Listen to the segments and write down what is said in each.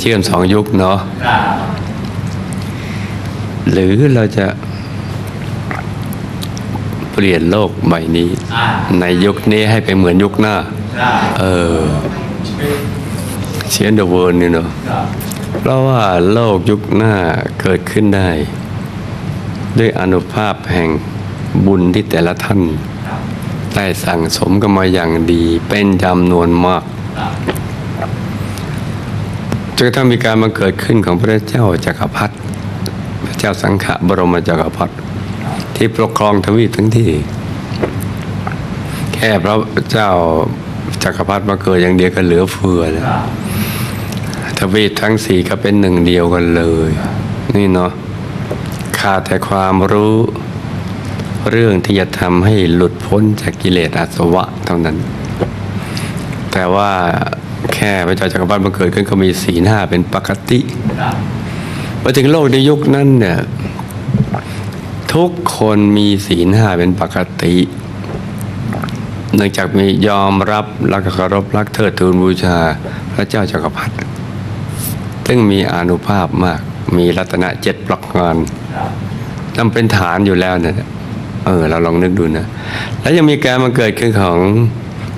เชื่อมสองยุคเนาะหรือเราจะเปลี่ยนโลกใบนี้ ในยุคนี้ให้ไปเหมือนยุคหน้า เออเชียนเดอะเวิร์นี่เนาะเพราะว่าโลกยุคหน้าเกิดขึ้นได้ ด้วยอนุภาพแห่งบุญที่แต่ละท่านได้สั่งสมกันมาอย่างดีเป็นจำนวนมาก จนกระทั่งมีการมาเกิดขึ้นของพระเจ้าจักรพรรดิพระเจ้าสังขบรมจักรพรรดิที่ปกครองทวีปทั้งที่ แค่พระเจ้าจักรพรรดิมาเกิดอย่างเดียวก็เหลือเฟือแล้วทวีปทั้งสี่ก็เป็นหนึ่งเดียวกันเลย นี่เนาะขาดแต่ความรู้เรื่องที่จะทำให้หลุดพ้นจากกิเลสอาสวะเท่านั้น แต่ว่า แค่พระเจ้าจักรพรรดิมาเกิดขึ้นก็มีสีหน้าเป็นปกติมาถึงโลกในยุคนั้นเนี่ยทุกคนมีศีลห้าเป็นปกติ เนื่องจากมียอมรับแล้วก็เคารพรักเทิดทูนบูชาพระเจ้าจักรพรรดิซึ่งมีอนุภาพมาก มีรัตนะเจ็ดประการครับนั่นเป็นฐานอยู่แล้วเนี่ยเออเราลองนึกดูนะ แล้วยังมีการมาเกิดขึ้นของ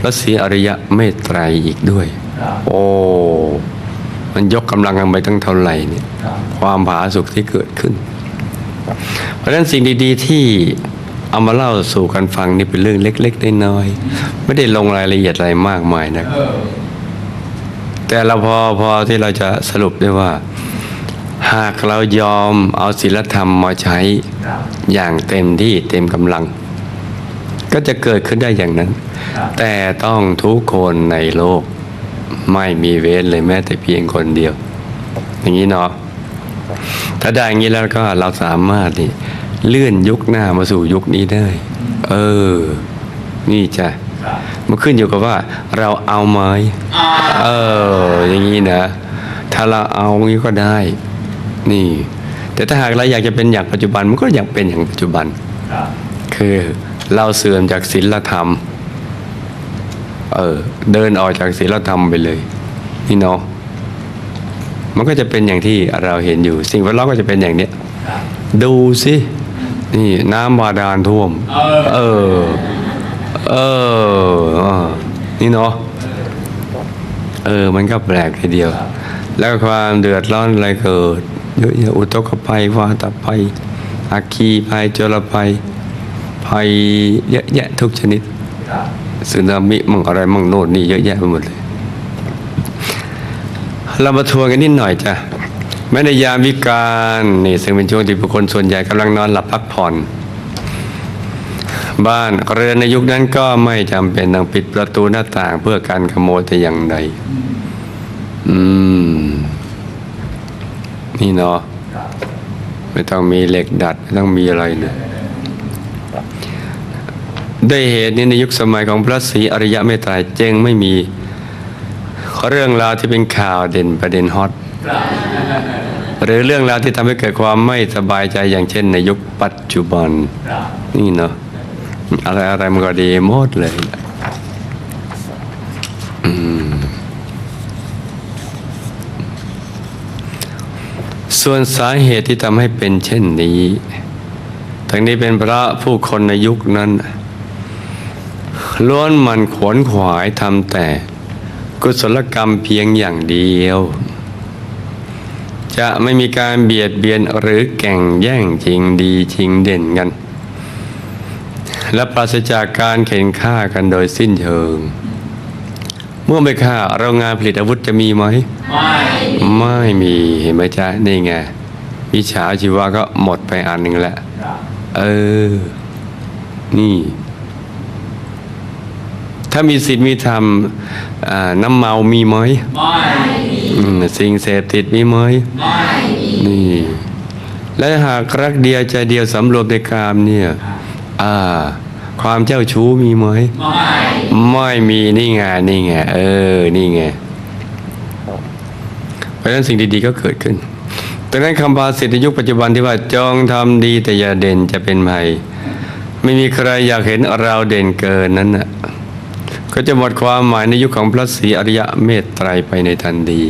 พระศรีอริยะเมตไตรอีกด้วย โอ้มันยกกำลังกันไปตั้งเท่าไหร่เนี่ยครับความผาสุกที่เกิดขึ้น เพราะฉะนั้นสิ่งดีๆที่เอามาเล่าสู่กันฟังนี่เป็นเรื่องเล็กๆน้อยๆไม่ได้ลงรายละเอียดอะไรมากมายนะเออแต่เราพอพอที่เราจะสรุปได้ว่า หากเรายอมเอาศีลธรรมมาใช้ครับอย่างเต็มที่เต็มกำลัง ก็จะเกิดขึ้นได้อย่างนั้นครับแต่ต้องทุกคนในโลก ไม่มีเว้นเลยแม้แต่เพียงคนเดียว อย่างนี้เนาะถ้าได้อย่างนี้แล้วก็เราสามารถนี่เลื่อนยุคหน้ามาสู่ยุคนี้ได้ เออ นี่จ้ะมันขึ้นอยู่กับว่า เราเอาไหมเออ อย่างนี้นะ ถ้าเราเอางี้ก็ได้ นี่ แต่ถ้าหากเราอยากจะเป็นอย่างปัจจุบันมันก็อยากเป็นอย่างปัจจุบัน คือเราเสื่อมจากศีลธรรม เออ เดินออกจากศีลธรรมไปเลยนี่เนาะมันก็จะเป็นอย่างที่เราเห็นอยู่ สิ่งแวดล้อมก็จะเป็นอย่างเนี้ยดูสินี่น้ำบาดาลท่วม เออ เออออเออนี่เนาะเออ มันก็แปลกทีเดียว แล้วความเดือดร้อนอะไรเกิดเยอะแยะอุทกภัยวาตภัยอาคีภัยจลภัยภัยเยอะแยะทุกชนิด สึนามิมั่งอะไรมั่งโน่นนี่เยอะแยะไปหมดเลย เรามาทวนกันนิดหน่อยจ้ะแม้ในยามวิการนี่ซึ่งเป็นช่วงที่บุคคลส่วนใหญ่กำลังนอนหลับพักผ่อน บ้านเรือนในยุคนั้นก็ไม่จำเป็นต้องปิดประตูหน้าต่างเพื่อการขโมยแต่อย่างใดอืม นี่เนาะไม่ต้องมีเหล็กดัด ไม่ต้องมีอะไรเลย ด้วยเหตุนี้ในยุคสมัยของพระศรีอริยะเมตไตรจึงไม่มี เรื่องราวที่เป็นข่าวเด่นประเด็นฮอตหรือเรื่องราวที่ทำให้เกิดความไม่สบายใจอย่างเช่น ในยุคปัจจุบัน นี่เนาะอะไรอะไรมันก็ดีหมดเลยส่วนสาเหตุที่ทำให้เป็นเช่นนี้ ทั้งนี้เป็นพระผู้คนในยุคนั้น ล้วนมันขวนขวายทำแต่ กุศลกรรมเพียงอย่างเดียว จะไม่มีการเบียดเบียนหรือแก่งแย่งชิงดีชิงเด่นกัน และปราศจากการเข็นฆ่ากันโดยสิ้นเชิง เมื่อไม่ฆ่าโรงงานผลิตอาวุธจะมีไหม ไม่ไม่มีเห็นไหมจ๊ะนี่ไงวิชาชีวะก็หมดไปอันหนึ่งแล้วเออ นี่ ถ้ามีศีลมีธรรมอ่าน้ำเมามีไหมไม่อืมสิ่งเสพติดมีไหมไม่นี่และหากรักเดียวใจเดียวสำรวมในกามเนี่ยอ่าความเจ้าชู้มีไหมไม่ไม่มีนี่ไงนี่ไงเออนี่ไงเพราะฉะนั้นสิ่งดีๆก็เกิดขึ้นดังนั้นคำภาษิตในยุคปัจจุบันที่ว่าจองทำดีแต่อย่าเด่นจะเป็นภัยไม่มีใครอยากเห็นเราเด่นเกินนั้นน่ะ ก็จะหมดความหมายในยุคของพระศรีอริยะเมตไตรไปในทันที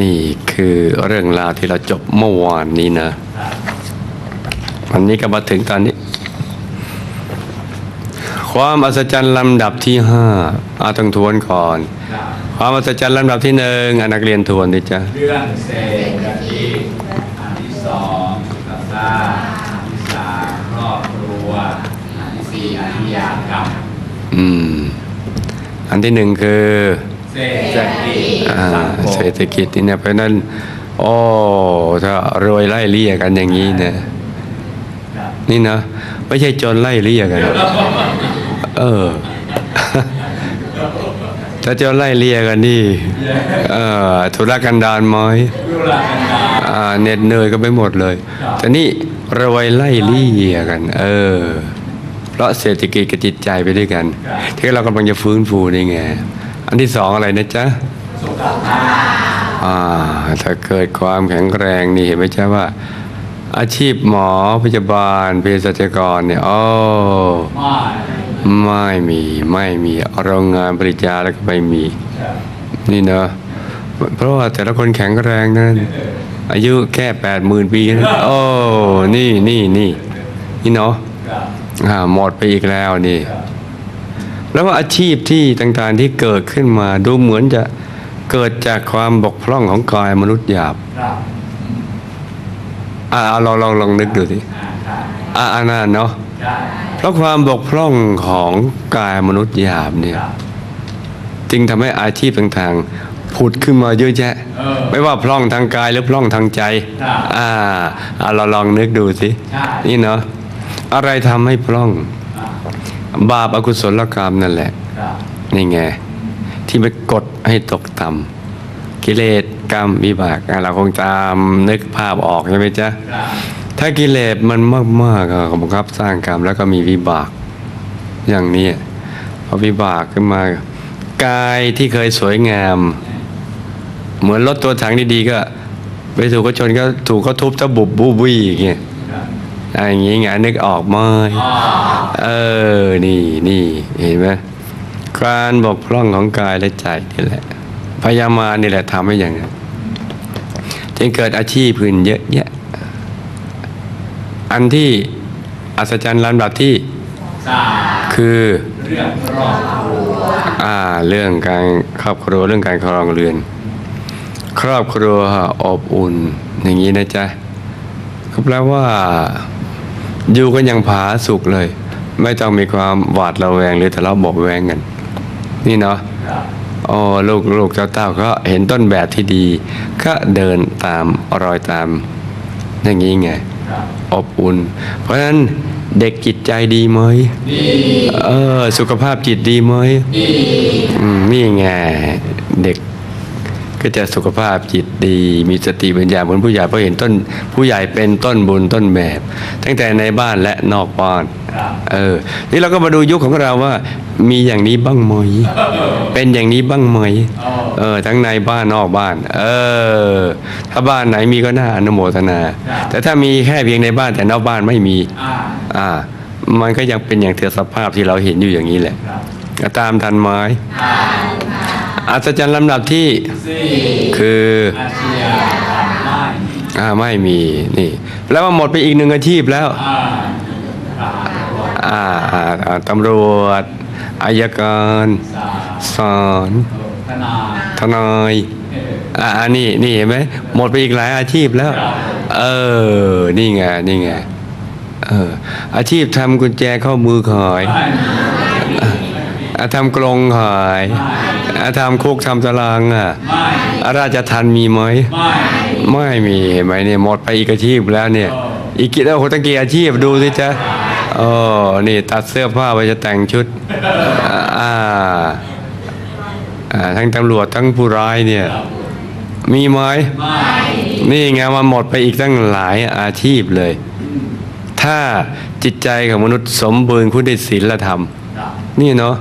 นี่คือเรื่องราวที่เราจบเมื่อวานนี้นะ วันนี้ก็มาถึงตอนนี้ ความอัศจรรย์ลำดับที่ห้าอาต้องทวนก่อน ความอัศจรรย์ลำดับที่หนึ่งอนักเรียนทวนดิจ้ะเรื่องเศรษฐกิจอันที่สองสุขภา อืม อันที่หนึ่งคือเศรษฐกิจอ่าสังคมเศรษฐกิจนี่เนี่ยเพราะฉะนั้นโอ้ถ้ารวยไล่เลี่ยกันอย่างนี้เนี่ยครับนี่นะไม่ใช่จนไล่เลี่ยกัน เออ ถ้าจนไล่เลี่ยกันนี่เออธุรกันดารไหมเวลากันดาอ่าเหน็ดเหนื่อยก็ไปหมดเลยแต่นี่รวยไล่เลี่ยกัน เออเพ ราะเศรษฐกิจกับจิตใจไปด้วยกันที่เรากำลังจะฟื้นฟูนี่ไง อันที่สองอะไรนะจ๊ะสุขภาพอ่าถ้าเกิดความแข็งแรงนี่เห็นไหมจ๊ะว่า อาชีพหมอพยาบาลเภสัชกรเนี่ยโอ้ไม่ไม่มีไม่มีโรงงานผลิตยาแล้วก็ไม่มีครับนี่เนอะเพราะว่าแต่ละคนแข็งแรงนั้นอายุแค่แปดหมื่นปีนะโอ้นี่นี่นี่นี่เนาะครับอ่า หมดไปอีกแล้วนี่ แล้วว่าอาชีพที่ต่างๆที่เกิดขึ้นมาดูเหมือนจะเกิดจากความบกพร่องของกายมนุษย์หยาบครับอ่าลองลองลองนึกดูสิอ่าอันนั้นเนาะเพราะความบกพร่องของกายมนุษย์หยาบเนี่ยจึงทำให้อาชีพต่างๆผุดขึ้นมาเยอะแยะ ไม่ว่าพร่องทางกายหรือพร่องทางใจ อ่าเราลองนึกดูสิ นี่เนาะ อะไรทำให้พร่องอ่าบาปอกุศลกรรมนั่นแหละครับนี่ไงที่ไปกดให้ตกต่ำกิเลสกรรมวิบากอะเราคงตามนึกภาพออกใช่ไหมจ๊ะครับถ้ากิเลสมันมากๆอะก็บังคับสร้างกรรมแล้วก็มีวิบาก อย่างนี้พอวิบากขึ้นมากายที่เคยสวยงาม เหมือนรถตัวถังดีๆก็ ไปถูกก็ชนก็ถูกก็ทุบตะบุบบูบี้อย่างเงี้ยครับ อย่างงี้ไงนึกออกไหมเออ นี่นี่เห็นไหมการบกพร่องของกายและใจนี่แหละ พยามานี่แหละทำให้อย่างนั้นจึงเกิดอาชีพอื่นเยอะแยะ อันที่อัศจรรย์ลำดับที่คือเรื่องครอบครัวอ่าเรื่องการครอบครัวเรื่องการครองเรือน ครอบครัวอบอุ่น อย่างนี้นะจ๊ะก็แปลว่า อยู่กันอย่างผาสุกเลย ไม่ต้องมีความหวาดระแวงหรือทะเลาะเบาะแวงกัน นี่เนาะครับอ๋อลูกลูกเจ้าเต้าก็เห็นต้นแบบที่ดี ก็เดินตามรอยตาม อย่างนี้ไงครับอบอุ่น เพราะฉะนั้นเด็กจิตใจดีไหมดีเออ สุขภาพจิตดีไหมดีอืมนี่ไงเด็ก ก็จะสุขภาพจิตดี มีสติปัญญาเหมือนผู้ใหญ่เพราะเห็นต้น ผู้ใหญ่เป็นต้นบุญต้นแบบ ตั้งแต่ในบ้านและนอกบ้านเออนี่เราก็มาดูยุคของเราว่า มีอย่างนี้บ้างไหมเป็นอย่างนี้บ้างไหมเออทั้งในบ้านนอกบ้าน เออ ถ้าบ้านไหนมีก็น่าอนุโมทนา แต่ถ้ามีแค่เพียงในบ้านแต่นอกบ้านไม่มีอ่ามันก็ยังเป็นอย่างเถือสภาพที่เราเห็นอยู่อย่างนี้แหละตามทันไม้ อัศจรรย์ลำดับที่สี่คืออาชญากรรมไม่อ่าไม่มีนี่แล้วว่าหมดไปอีกหนึ่งอาชีพแล้วอ่าครับอ่าอ่าอ่าตำรวจอายการสามศาลทนายทนายเอออ่านี่นี่เห็นไหมหมดไปอีกหลายอาชีพแล้ว เออ นี่ไงนี่ไงเอออาชีพทำกุญแจข้อมือขายไม่อะทำกรงขายอะ ทำคุกทำตารางอะไม่อะราชทันมีไหมไม่ไม่มีเห็นไหมเนี่ยหมดไปอีกอาชีพแล้วเนี่ย อีกกี่แล้วโหตั้งกี่อาชีพดูสิจ๊ะโอ้นี่ตัดเสื้อผ้าไปจะแต่งชุดอ่าอ่าทั้งตำรวจทั้งผู้ร้ายเนี่ย มีไหมไม่นี่ไงมันหมดไปอีกตั้งหลายอาชีพเลย ถ้าจิตใจของมนุษย์สมบูรณ์คุณด้ศีลธรรม นี่เนาะ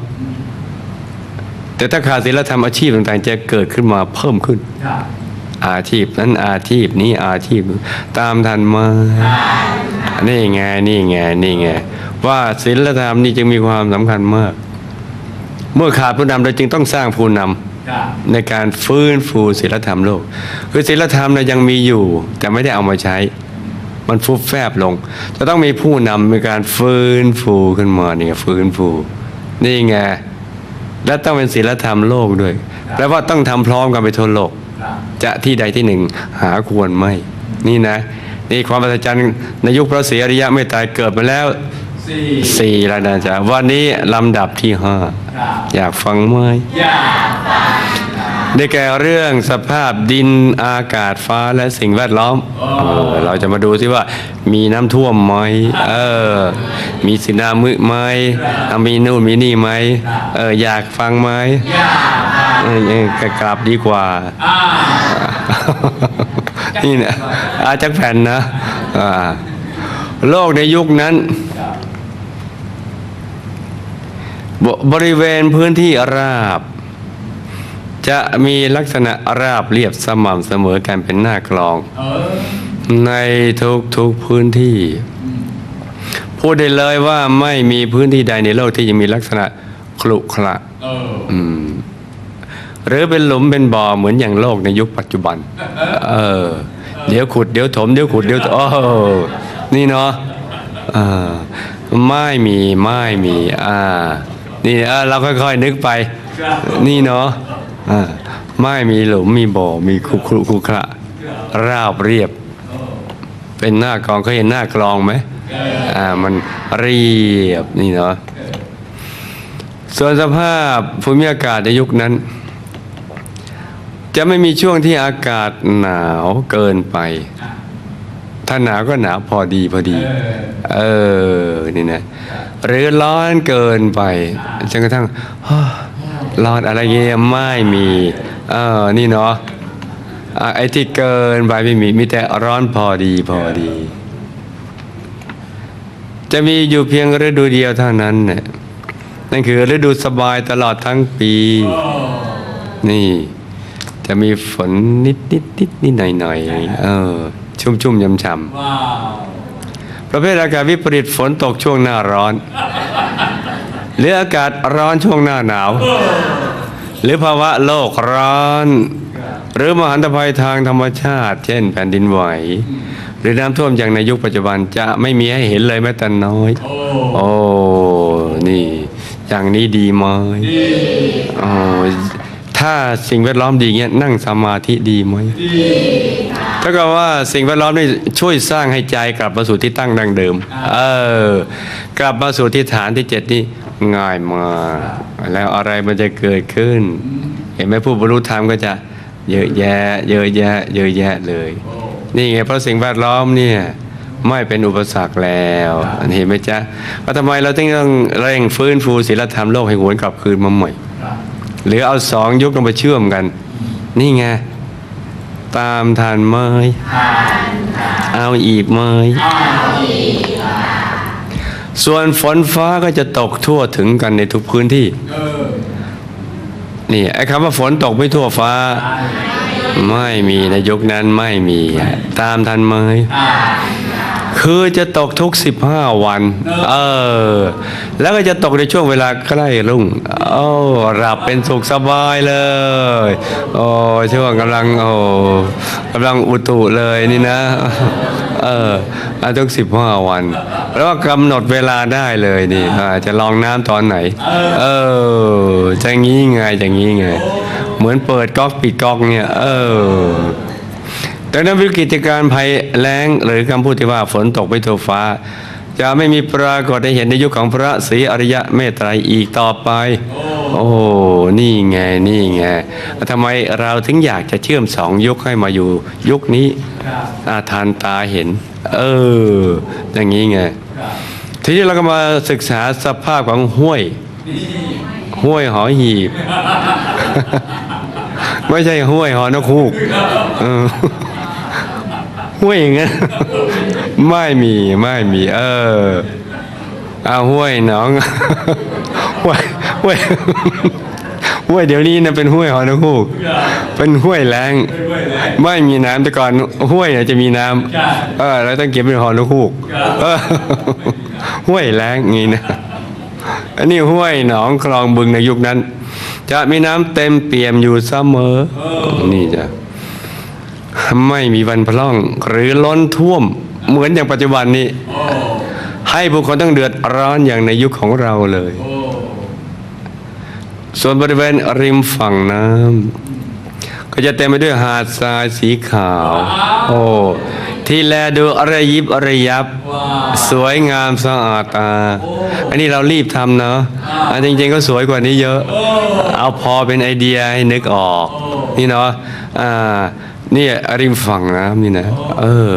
แต่ถ้าขาดศีลธรรมอาชีพต่างๆ จะเกิดขึ้นมาเพิ่มขึ้นครับอาชีพนั้นอาชีพนี้อาชีพนู้นตามทันมานี่ไงนี่ไงนี่ไงว่าศีลธรรมนี่จึงมีความสำคัญมาก เมื่อขาดผู้นำเราจึงต้องสร้างผู้นครับในการฟื้นฟูศีลธรรมโลก คือศีลธรรมนะยังมีอยู่ แต่ไม่ได้เอามาใช้ มันฟุบแฟบลง จะต้องมีผู้นำในการฟื้นฟูขึ้นมาเนี่ยฟื้นฟู นี่ไง และต้องเป็นศีลธรรมโลกด้วย แปลว่าต้องทำพร้อมกันไปทั่วโลกครับจะที่ใดที่หนึ่งหาควรไม่ นี่นะ นี่ความประจันในยุคพระศรีอริยะไม่ตายเกิดมาแล้วสี่สี่แล้วนะจ๊ะวันนี้ลำดับที่ห้าครับอยากฟังไหมยา ได้แก่เรื่องสภาพดินอากาศฟ้าและสิ่งแวดล้อมเออเราจะมาดูซิว่ามีน้ำท่วมไหมเออ มีสินามึไหมอะมีนู่นมีนี่ไหมเอออยากฟังไหมยาเออเออกลับดีกว่าอ่า นี่นะอาจักแผ่นนะอ่าโลกในยุคนั้นบบริเวณพื้นที่ราบ จะมีลักษณะราบเรียบสม่ำเสมอกันเป็นหน้ากลองเออในทุกทุกๆพื้นที่ พูดได้เลยว่าไม่มีพื้นที่ใดในโลกที่จะมีลักษณะครุขระเอออืมหรือเป็นหลุมเป็นบ่อเหมือนอย่างโลกในยุคปัจจุบัน เออ เดี๋ยวขุดเดี๋ยวถมเดี๋ยวขุดเดี๋ยวโอ้นี่เนาะอ่าไม่มีไม่มี อ่า นี่เออเราค่อยๆนึกไป นี่เนาะอ่า ไม่มีหลุมมีบ่อมีคุครุคุขระราบเรียบ เป็นหน้ากองเคยเห็นหน้ากลองไหมอ่ามันเรียบนี่เนาะส่วนสภาพภูมิอากาศในยุคนั้น จะไม่มีช่วงที่อากาศหนาวเกินไป ถ้าหนาวก็หนาวพอดีพอดี เออนี่นะหรือร้อนเกินไปจนกระทั่ง ร้อนอะไรเงี้ยไม่มีเออนี่เนาะอะไอ้ที่เกินไปไม่มีมีแต่ร้อนพอดีพอดี จะมีอยู่เพียงฤดูเดียวเท่านั้นเนี่ยนั่นคือฤดูสบายตลอดทั้งปี นี่ จะมีฝนนิดนิดนิดนิดหน่อยหน่อยเออ ชุ่มชุ่มยำฉ่ว้าวำประเภทอากาศวิปริตฝนตกช่วงหน้าร้อน หรืออากาศร้อนช่วงหน้าหนาว หรือภาวะโลกร้อน หรือมหันตภัยทางธรรมชาติ เช่นแผ่นดินไหว หรือน้ำท่วมอย่างในยุคปัจจุบันจะไม่มีให้เห็นเลยแม้แต่น้อย โอ้โอ้นี่อย่างนี้ดีไหมดีโอ้ถ้าสิ่งแวดล้อมดีเงี้ยนั่งสมาธิดีไหมดีถ้ากับว่าสิ่งแวดล้อมนี่ช่วยสร้างให้ใจกลับมาสู่ที่ตั้งดังเดิม เออ กลับมาสู่ที่ฐานที่เจ็ดนี่ ง่ายมากแล้วอะไรมันจะเกิดขึ้น เห็นไหมผู้บรรลุธรรมก็จะเยอะแยะ เยอะแยะ เยอะแยะเลย นี่ไงเพราะสิ่งแวดล้อมเนี่ยไม่เป็นอุปสรรคแล้วเห็นไหมจ๊ะว่าทำไมเราต้องเร่งฟื้นฟูศีลธรรมโลกให้หวนกลับคืนมาใหม่ครับหรือเอาสองยุคลงมาเชื่อมกัน นี่ไงตามทันไหมเอาอีกไหม ส่วนฝนฟ้าก็จะตกทั่วถึงกันในทุกพื้นที่นี่ไอ้คำว่าฝนตกไม่ทั่วฟ้า ไม่มีในยุคนั้นไม่มี ตามทันไหมคือจะตกทุก15วัน เออ แล้วก็จะตกในช่วงเวลาใกล้รุ่งโอ้หลับเป็นสุขสบายเลย โอ้ช่วงกำลังโอ้กำลังอุตุเลยนี่นะ เอออาทุก15วัน แล้วก็กำหนดเวลาได้เลยนี่อจะลองน้ำตอนไหน เออจะงี้ไงจะงี้ไง เหมือนเปิดก๊อกปิดก๊อกเนี่ย เออแต่นั้นวิกฤตการภัยแล้งหรือคำพูดที่ว่าฝนตกไม่ทั่วฟ้า จะไม่มีปรากฏให้เห็นในยุคของพระศรีอริยะเมตไตรอีกต่อไป โอ้นี่ไงนี่ไงทำไมเราถึงอยากจะเชื่อมสองยุคให้มาอยู่ยุคนี้ครับอาทานตาเห็น เออ อย่างนี้ไงครับทีนี้เราก็มาศึกษาสภาพของห้วยนี่ห้วยหอหีบ ไม่ใช่ห้วยหอนกฮูกเออห้วยอย่างนั้น ไม่มีไม่มีเออเอาห้วยหนองห้วยห้วยห้วยเดี๋ยวนี้นะเป็นห้วยหอนกฮูก เป็นห้วยแรงไม่มีน้ำแต่ก่อนห้วยเนี่ยจะมีน้ำเออแล้วต้องเก็บเป็นหอนกฮูกเออห้วยแรงงี้นะอันนี้ห้วยหนองคลองบึงในยุคนั้น จะมีน้ำเต็มเปี่ยมอยู่เสมอ นี่จ้ะไม่มีวันพร่องหรือล้นท่วม เหมือนอย่างปัจจุบันนี้ ให้บุคคลต้องเดือดร้อนอย่างในยุคของเราเลยโอ้ส่วนบริเวณริมฝั่งน้ำก็จะเต็มไปด้วยหาดทรายสีขาว โอ้ที่แลดูอระยิบอระยับว้าสวยงามสะอาดตา อันนี้เรารีบทำเนาะอันจริง ๆ ก็สวยกว่านี้เยอะ เอาพอเป็นไอเดียให้นึกออก นี่เนาะอ่านี่ริมฝั่งน้ำนี่นะ เออ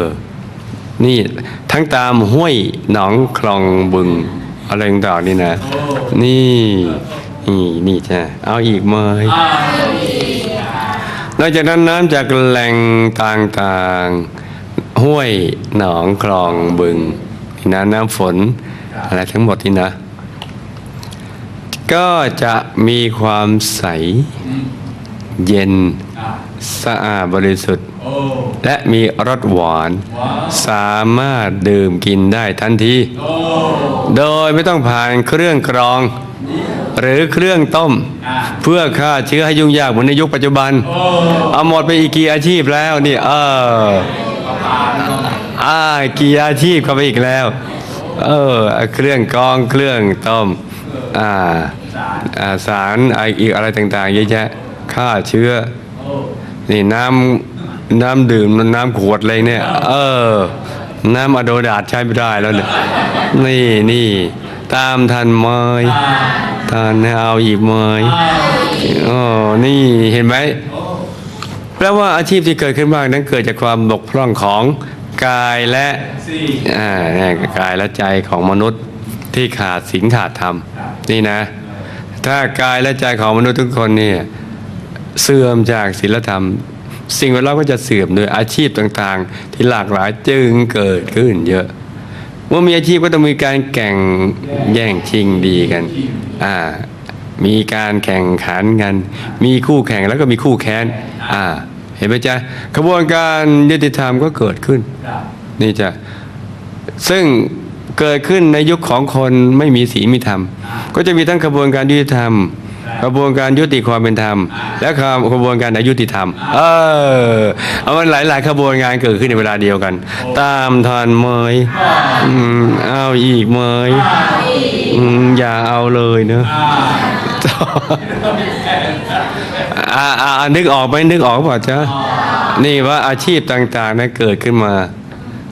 นี่ทั้งตามห้วยหนองคลองบึงอะไรต่างๆนี่นะ นี่นี่นี่จ้ะเอาอีกไหมนอกจากนั้นน้ำจากแหล่งต่างๆ ห้วยหนองคลองบึงนี่นะน้ำฝน อะไรทั้งหมดนี่นะ ก็จะมีความใส เย็นอะสะอาดบริสุทธิ์โอ้ และมีรสหวานว้าวสามารถดื่มกินได้ทันทีโอ้โดยไม่ต้องผ่านเครื่องกรอง หรือเครื่องต้มอะเพื่อฆ่าเชื้อให้ยุ่งยากเหมือนในยุคปัจจุบันโอ้เอาหมดไปอีกกี่อาชีพแล้วนี่เออประมาณอ่ากี่อาชีพเข้าไปอีกแล้ว เออ เครื่องกรองเครื่องต้ม อ่าสารอ่าสารอะไรอีกอะไรต่างๆเยอะแยะฆ่าเชื้อโอ้นี่น้ำ น้ำดื่มน้ำขวดอะไรเนี่ย เออ น้ำอะโดดาดใช้ไม่ได้แล้วเนี่ยนี่นี่ตามทันไหมทานให้เอาอีกไหมอ๋อนี่เห็นไหมแปลว่าอาชีพที่เกิดขึ้นบ้างนั้นเกิดจากความบกพร่องของกายและสี่อ่าเนี่ยกายและใจของมนุษย์ที่ขาดศีลขาดธรรม นี่นะ ถ้ากายและใจของมนุษย์ทุกคนเนี่ยเสื่อมจากศีลธรรม สิ่งแวดล้อมก็จะเสื่อมโดยอาชีพต่างๆ ที่หลากหลายจึงเกิดขึ้นเยอะ เมื่อมีอาชีพก็ต้องมีการแข่งแย่งชิงดีกันอ่ามีการแข่งขันกัน มีคู่แข่งแล้วก็มีคู่แค้นอ่าเห็นไหมจ๊ะกระบวนการยุติธรรมก็เกิดขึ้น นี่จ้ะซึ่งเกิดขึ้นในยุคของคนไม่มีศีลมีธรรม ก็จะมีทั้งกระบวนการยุติธรรม กระบวนการยุติความเป็นธรรม และกระบวนการอายุติธรรม เออเอามันหลายๆกระบวนการเกิดขึ้นในเวลาเดียวกัน ตามทันเมยอืมเอาอีกเมยอืมอย่าเอาเลยเนอะอ่าอ่านึกออกไหมนึกออกเปล่าจ๊ะนี่ว่าอาชีพต่างๆนั้นเกิดขึ้นมา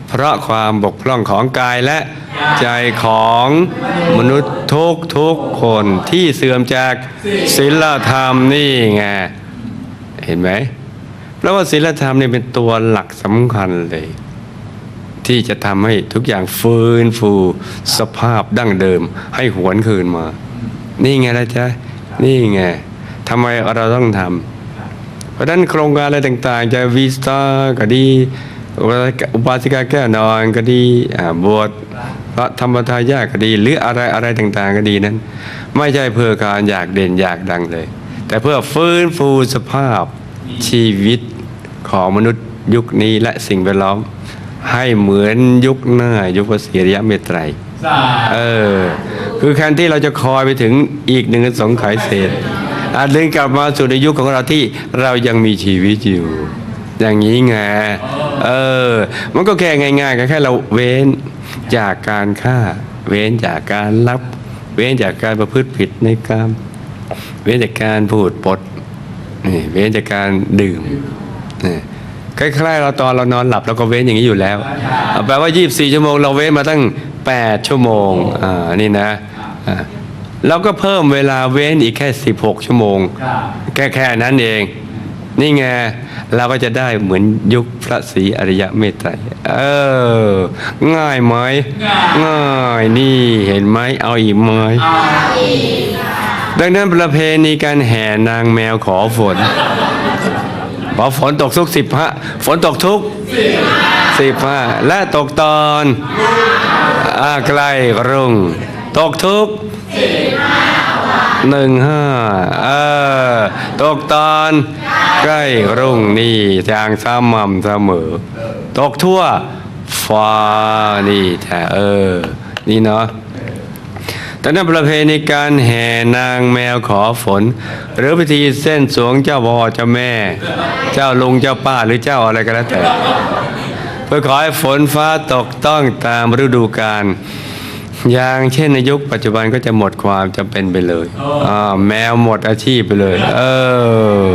เพราะความบกพร่องของกายและใจของมนุษย์ทุกทุกๆคนที่เสื่อมจากศีลธรรมนี่ไงเห็นไหมเพราะว่าศีลธรรมเนี่ยเป็นตัวหลักสำคัญเลย ที่จะทำให้ทุกอย่างฟื้นฟูสภาพดั้งเดิม ให้หวนคืนมา นี่ไงละจ๊ะนี่ไงทำไมเราต้องทำเพราะฉะนั้นโครงการอะไรต่าง ๆ จะวีสตาก็ดี อุบาสิกาแก้วนอนก็ดีอ่าบวชพระธรรมทายาทก็ดี หรืออะไรอะไรต่างๆก็ดีนั้น ไม่ใช่เพื่อการอยากเด่นอยากดังเลย แต่เพื่อฟื้นฟูสภาพชีวิตของมนุษย์ยุคนี้และสิ่งแวดล้อม ให้เหมือนยุคหน้ายุคพระศรีอริยเมตไตรสามเออ คือแทนที่เราจะคอยไปถึงอีกหนึ่งสงไขยเศษอาจเดินกลับมาสู่ในยุคของเราที่เรายังมีชีวิตอยู่ อย่างนี้ไงเออ มันก็แค่ง่ายๆก็แค่เราเว้นจากการฆ่า เว้นจากการลับ เว้นจากการประพฤติผิดในกรรมเว้นจากการพูดปดนี่เว้นจากการดื่มนี่คล้ายๆเราตอนเรานอนหลับเราก็เว้นอย่างนี้อยู่แล้วแปลว่า 24 ชั่วโมง เราเว้นมาตั้ง 8 ชั่วโมงอ่านี่นะอ่าเราก็เพิ่มเวลาเว้นอีกแค่ 16 ชั่วโมง แค่แค่นั้นเอง นี่ไงเราก็จะได้เหมือนยุคพระศรีอริยเมตไตรเออ ง่ายไหมง่ายนี่เห็นไหมเอาอีกไหมดังนั้นประเพณีการแห่นางแมวขอฝนพอฝนตกทุกสิบห้าฝนตกทุกสิบห้าและตกตอนอาใกล้รุ่ง ตกทุกหนึ่งห้าเออ ตกตอนใกล้รุ่งนี่จางสม่ำเสมอ ตกทั่วฟ้านี่แต่เออ นี่เนาะแต่นั่นประเพณีการแห่นางแมวขอฝน หรือพิธีเส้นสวงเจ้าพ่อเจ้าแม่ เจ้าลุงเจ้าป้าหรือเจ้าอะไรก็แล้วแต่ เพื่อขอให้ฝนฟ้าตกต้องตามฤดูกาล อย่างเช่นในยุคปัจจุบันก็จะหมดความจำเป็นไปเลยอ่าแมวหมดอาชีพไปเลย เออ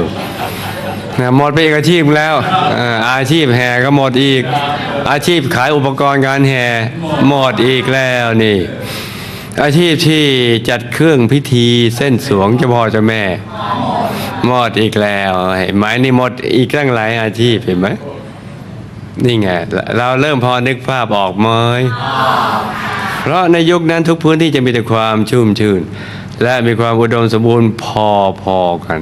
นะหมดไปอีกอาชีพแล้วอ่าอาชีพแห่ก็หมดอีก อาชีพขายอุปกรณ์การแห่หมดอีกแล้วนี่ อาชีพที่จัดเครื่องพิธีเส้นสวงเจ้าพ่อเจ้าแม่ หมดอีกแล้วเห็นไหมนี่หมดอีกตั้งหลายอาชีพเห็นไหมนี่ไงเราเริ่มพอนึกภาพออกไหม เพราะในยุคนั้นทุกพื้นที่จะมีแต่ความชุ่มชื่น และมีความอุดมสมบูรณ์พอๆกัน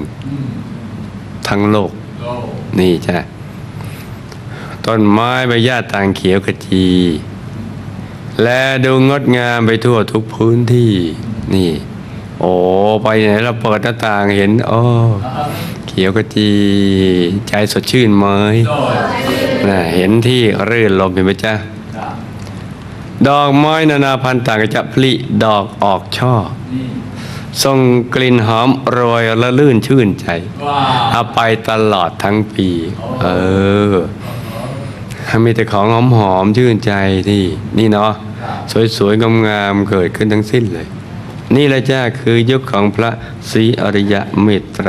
ทั้งโลกโลกนี่จ้ะต้นไม้ใบหญ้าต่างเขียวขจี และดูงดงามไปทั่วทุกพื้นที่ นี่ โอ้ไปไหนเราเปิดหน้าต่างเห็นอ้อเขียวขจี ใจสดชื่นไหมโลกนะเห็นที่รื่นลมเห็นไหมจ๊ะครับ ดอกไม้นานาพันธุ์ต่างก็จะผลิดอกออกช่อนี่ส่งกลิ่นหอมโรยและลื่นชื่นใจว้าวเอาไปตลอดทั้งปี เออมีแต่ของหอมหอมๆชื่นใจที่นี่เนาะสวยๆงามๆเกิดขึ้นทั้งสิ้นเลย นี่แหละจ้าคือยุคของพระศรีอริยะเมตไตร